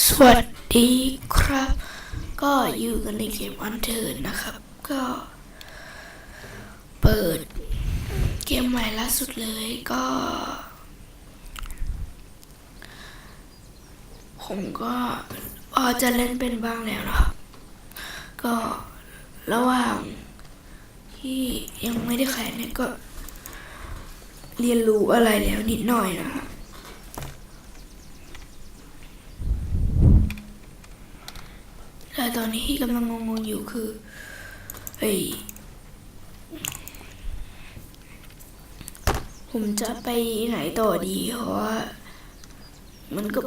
สวัสดีครับ ก็อยู่กันในเกมอันเทิร์นนะครับ ก็ เปิดเกมใหม่ล่าสุดเลยก็ ผมก็พอจะเล่นเป็นบ้างแล้วนะครับ ก็ระหว่างที่ยังไม่ได้แข่งเนี่ยก็ เรียนรู้อะไรแล้วนิดหน่อยนะครับ แตอนนี้ที่กำลังงงๆอยู่คือเฮ้ยผมจะไปไหนต่อดีเพราะว่ามันก็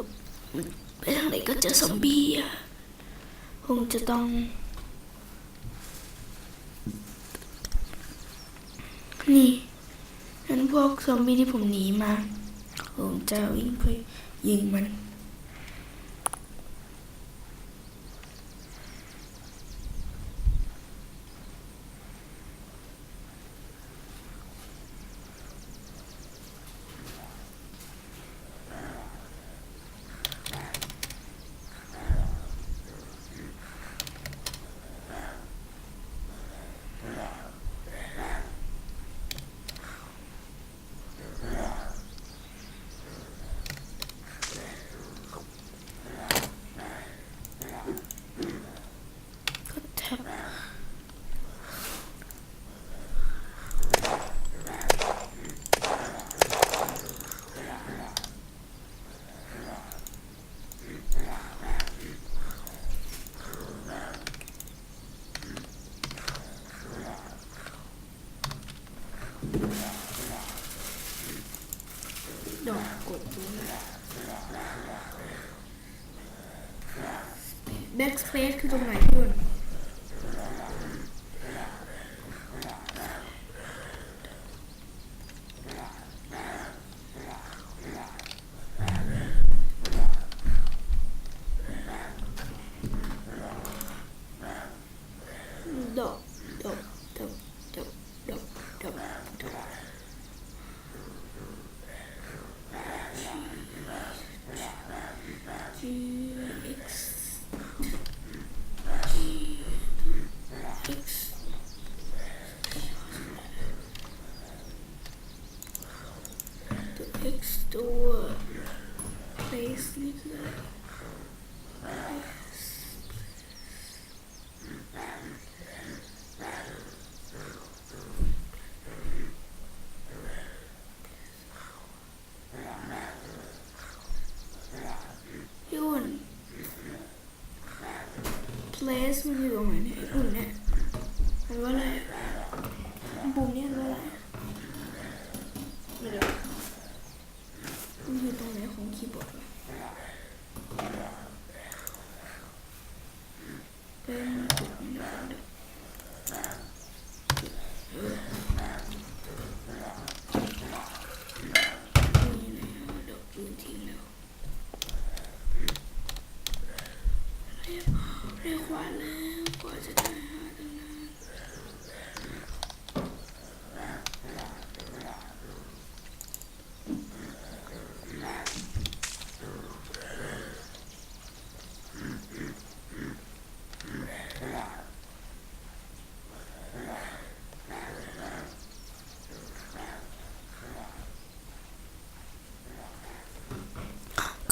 ไปทางไหนก็เจอซอมบี้อะคงจะต้อง นี่นั่นพวกซอมบี้ที่ผมหนีมา ผมจะวิ่งไปยิงมัน ก็แท็บ ดอกกดดูแบ็กสเปซคือตรงไหนเพื่อน ดอกดอกดอกดอกดอกดอกดอก G X G X ตัว X ตัว place นี่คืออะไรพี่อุ่น place มันอยู่ตรงไหนเนี่ยไอ้ปุ่มเนี่ยมันว่าอะไรปุ่มเนี่ยมันว่าอะไรเดี๋ยวมันอยู่ตรงไหนของคีย์บอร์ดวะเป็นปุ่มเนี่ยเดี๋ยวนี่นะเดี๋ยวปืนทิ้งแล้ว เรียกเรียกขวานแล้วกว่าจะได้หาตั้งนาน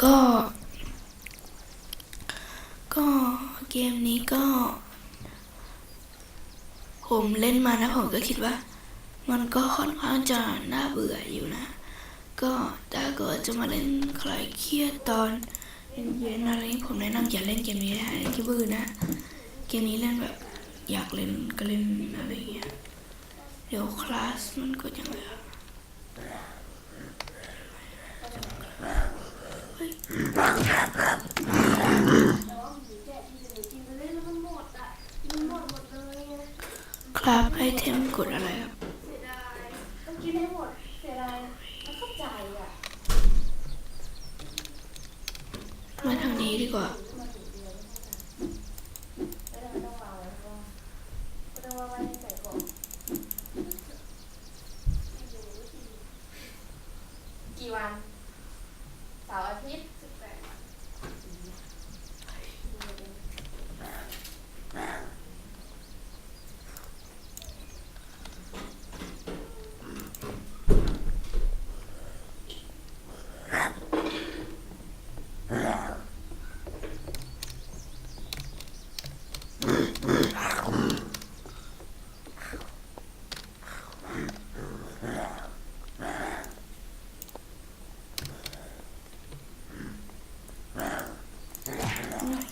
ก็ ก็เกมนี้ก็ ผมเล่นมานะผมก็คิดว่า มันก็ค่อนข้างจะน่าเบื่ออยู่นะ ก็ถ้าเกิดจะมาเล่นใครเครียดตอนเย็นๆอะไรนี้ผมแนะนำอย่าเล่นเกมนี้นะที่บื้อนะ เกมนี้เล่นแบบอยากเล่นก็เล่นอะไรอย่างเงี้ยเดี๋ยวคลาสมันก็ยังไงอะเฮ้ย ครับไอเทมกดอะไรครับต้องกินให้หมดเสียดายไม่เข้าใจอะ มาทางนี้ดีกว่า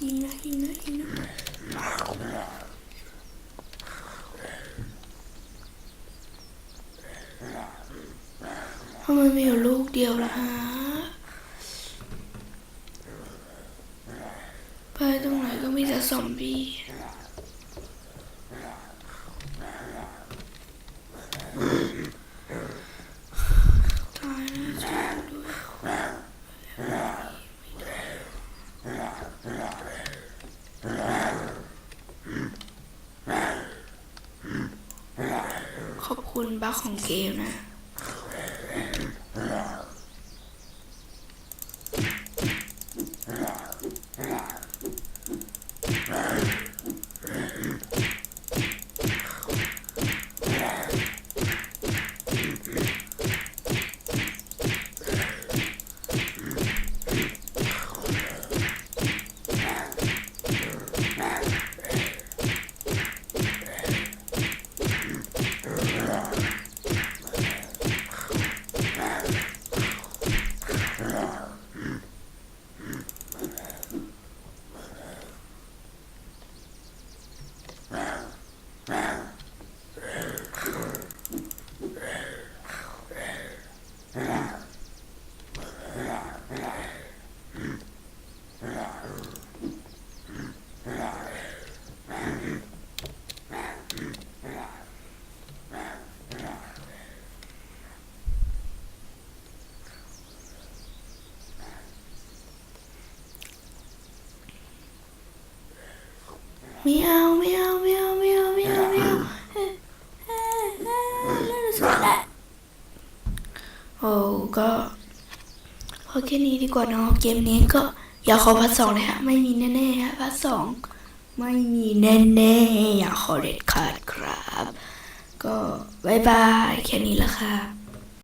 ยิงนะยิงนะยิทำไมมีอยู่ลูกเดียวล่ะฮะไปตรงไหนก็มีแต่ซอมบี้ คุณบัคของเกมนะ ไม่เอาไม่เพอแค่นี้ดีกว่าเนาะเกมนี้ก็อย่าขอพัทสองเลยฮะไม่มีแน่ๆฮะพัทสองไม่มีแน่ๆอย่าขอเด็ดขาดครับ ก็บายบายแค่นี้ละค่ะ